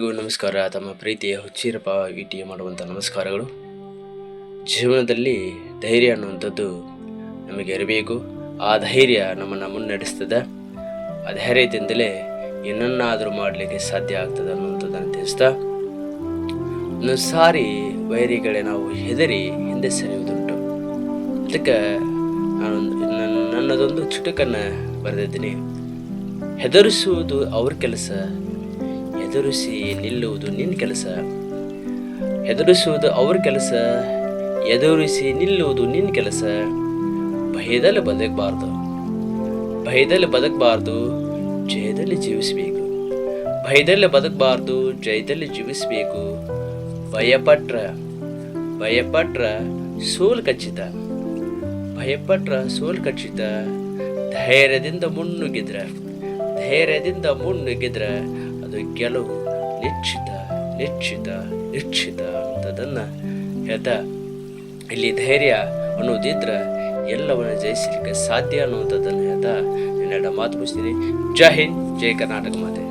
ನಮಸ್ಕಾರ. ತಮ್ಮ ಪ್ರೀತಿಯ ಹುಚ್ಚಿರಪ್ಪ ವಿಟಿಯ ಮಾಡುವಂಥ ನಮಸ್ಕಾರಗಳು. ಜೀವನದಲ್ಲಿ ಧೈರ್ಯ ಅನ್ನುವಂಥದ್ದು ನಮಗೆ ಇರಬೇಕು. ಆ ಧೈರ್ಯ ನಮ್ಮನ್ನು ಮುನ್ನಡೆಸ್ತದೆ. ಆ ಧೈರ್ಯದಿಂದಲೇ ಏನನ್ನಾದರೂ ಮಾಡಲಿಕ್ಕೆ ಸಾಧ್ಯ ಆಗ್ತದೆ ಅನ್ನುವಂಥದ್ದನ್ನು ತಿಳಿಸ್ತಾ ಒಂದೊಂದು ಸಾರಿ ವೈರಿಗಳೇ ನಾವು ಹೆದರಿ ಹಿಂದೆ ಸರಿಯುವುದುಂಟು. ಅದಕ್ಕೆ ನನ್ನ ನನ್ನದೊಂದು ಚುಟುಕನ್ನು ಬರೆದಿದ್ದೀನಿ. ಹೆದರಿಸುವುದು ಅವ್ರ ಕೆಲಸ ಹೆದರಿಸಿ ನಿಲ್ಲುವುದು ನಿನ್ನ ಕೆಲಸ. ಹೆದರಿಸುವುದು ಅವ್ರ ಕೆಲಸ, ಎದುರಿಸಿ ನಿಲ್ಲುವುದು ನಿನ್ನ ಕೆಲಸ. ಭಯದಲ್ಲಿ ಬದುಕಬಾರ್ದು. ಭಯದಲ್ಲಿ ಬದುಕಬಾರ್ದು, ಜಯದಲ್ಲಿ ಜೀವಿಸಬೇಕು. ಭಯದಲ್ಲಿ ಬದುಕಬಾರ್ದು, ಜಯದಲ್ಲಿ ಜೀವಿಸಬೇಕು. ಭಯಪಟ್ರ ಭಯಪಟ್ರ ಸೋಲು ಖಚಿತ. ಭಯಪಟ್ರ ಸೋಲು ಖಚಿತ. ಧೈರ್ಯದಿಂದ ಮುನ್ನುಗ್ಗಿದ್ರ. ಧೈರ್ಯದಿಂದ ಮುನ್ನುಗ್ಗಿದ್ರ. ಅದು ಗೆಲುವು. ನಿಶ್ಚಿತ ನಿಶ್ಚಿತ ನಿಶ್ಚಿತ ಅಂತದನ್ನು ಹೇಳ್ತಾ ಇಲ್ಲಿ ಧೈರ್ಯ ಅನ್ನೋದಿದ್ರೆ ಎಲ್ಲವನ್ನು ಜಯಿಸಲಿಕ್ಕೆ ಸಾಧ್ಯ ಅನ್ನುವಂಥದ್ದನ್ನು ಹೇಳ್ತಾ ಮಾತು ಮುಗಿಸ್ತೀನಿ. ಜೈ ಹಿಂದ್, ಜೈ ಕರ್ನಾಟಕ ಮಾತೆ.